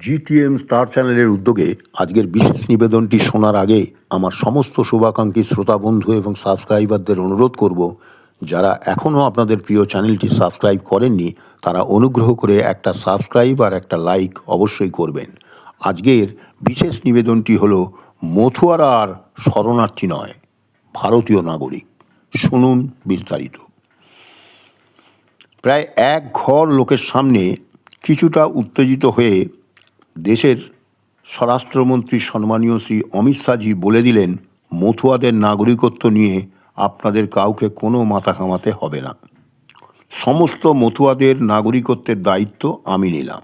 GTM star চ্যানেলের উদ্যোগে আজকের বিশেষ নিবেদনটি শোনার আগে আমার সমস্ত শুভাকাঙ্ক্ষী শ্রোতা, বন্ধু এবং সাবস্ক্রাইবারদের অনুরোধ করব, যারা এখনও আপনাদের প্রিয় চ্যানেলটি সাবস্ক্রাইব করেননি, তারা অনুগ্রহ করে একটা সাবস্ক্রাইব আর একটা লাইক অবশ্যই করবেন। আজকের বিশেষ নিবেদনটি হলো মথুয়ারা আর শরণার্থী নয়, ভারতীয় নাগরিক। শুনুন বিস্তারিত। প্রায় এক ঘর লোকের সামনে কিছুটা উত্তেজিত হয়ে দেশের স্বরাষ্ট্রমন্ত্রী সম্মানীয় শ্রী অমিত শাহজি বলে দিলেন মথুয়াদের নাগরিকত্ব নিয়ে আপনাদের কাউকে কোনো মাথা ঘামাতে হবে না। সমস্ত মথুয়াদের নাগরিকত্বের দায়িত্ব আমি নিলাম।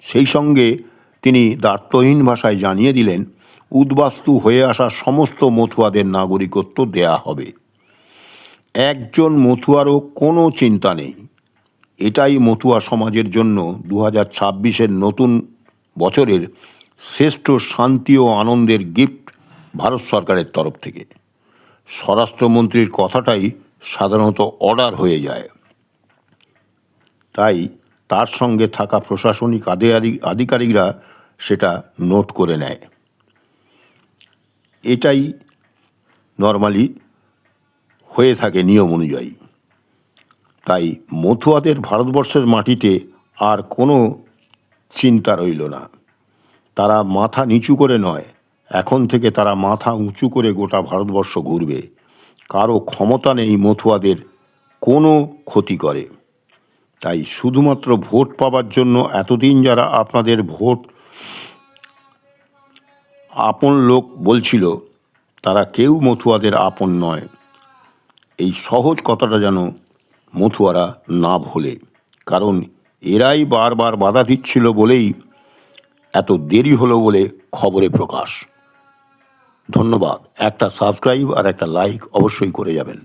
সেই সঙ্গে তিনি দার্থহীন ভাষায় জানিয়ে দিলেন, উদ্বাস্তু হয়ে আসা সমস্ত মথুয়াদের নাগরিকত্ব দেয়া হবে। একজন মথুয়ারও কোনো চিন্তা নেই। এটাই মতুয়া সমাজের জন্য দু হাজার ছাব্বিশের নতুন বছরের শ্রেষ্ঠ শান্তি ও আনন্দের গিফট ভারত সরকারের তরফ থেকে। স্বরাষ্ট্রমন্ত্রীর কথাটাই সাধারণত অর্ডার হয়ে যায়। তাই তার সঙ্গে থাকা প্রশাসনিক আধিকারিক আধিকারিকরা সেটা নোট করে নেয়। এটাই নর্মালি হয়ে থাকে নিয়ম অনুযায়ী। তাই মথুয়াদের ভারতবর্ষের মাটিতে আর কোনো চিন্তা রইল না। তারা মাথা নিচু করে নয়। এখন থেকে তারা মাথা উঁচু করে গোটা ভারতবর্ষ ঘুরবে। কারও ক্ষমতা নেই মথুয়াদের কোনো ক্ষতি করে। তাই শুধুমাত্র ভোট পাবার জন্য এতদিন যারা আপনাদের ভোট আপন লোক বলছিল, তারা কেউ মথুয়াদের আপন নয়। এই সহজ কথাটা যেন মথুয়ারা না ভোলে। কারণ এরাই বারবার বাধা দিচ্ছিল বলেই এত দেরি হলো বলে খবরে প্রকাশ। ধন্যবাদ। একটা সাবস্ক্রাইব আর একটা লাইক অবশ্যই করে যাবেন।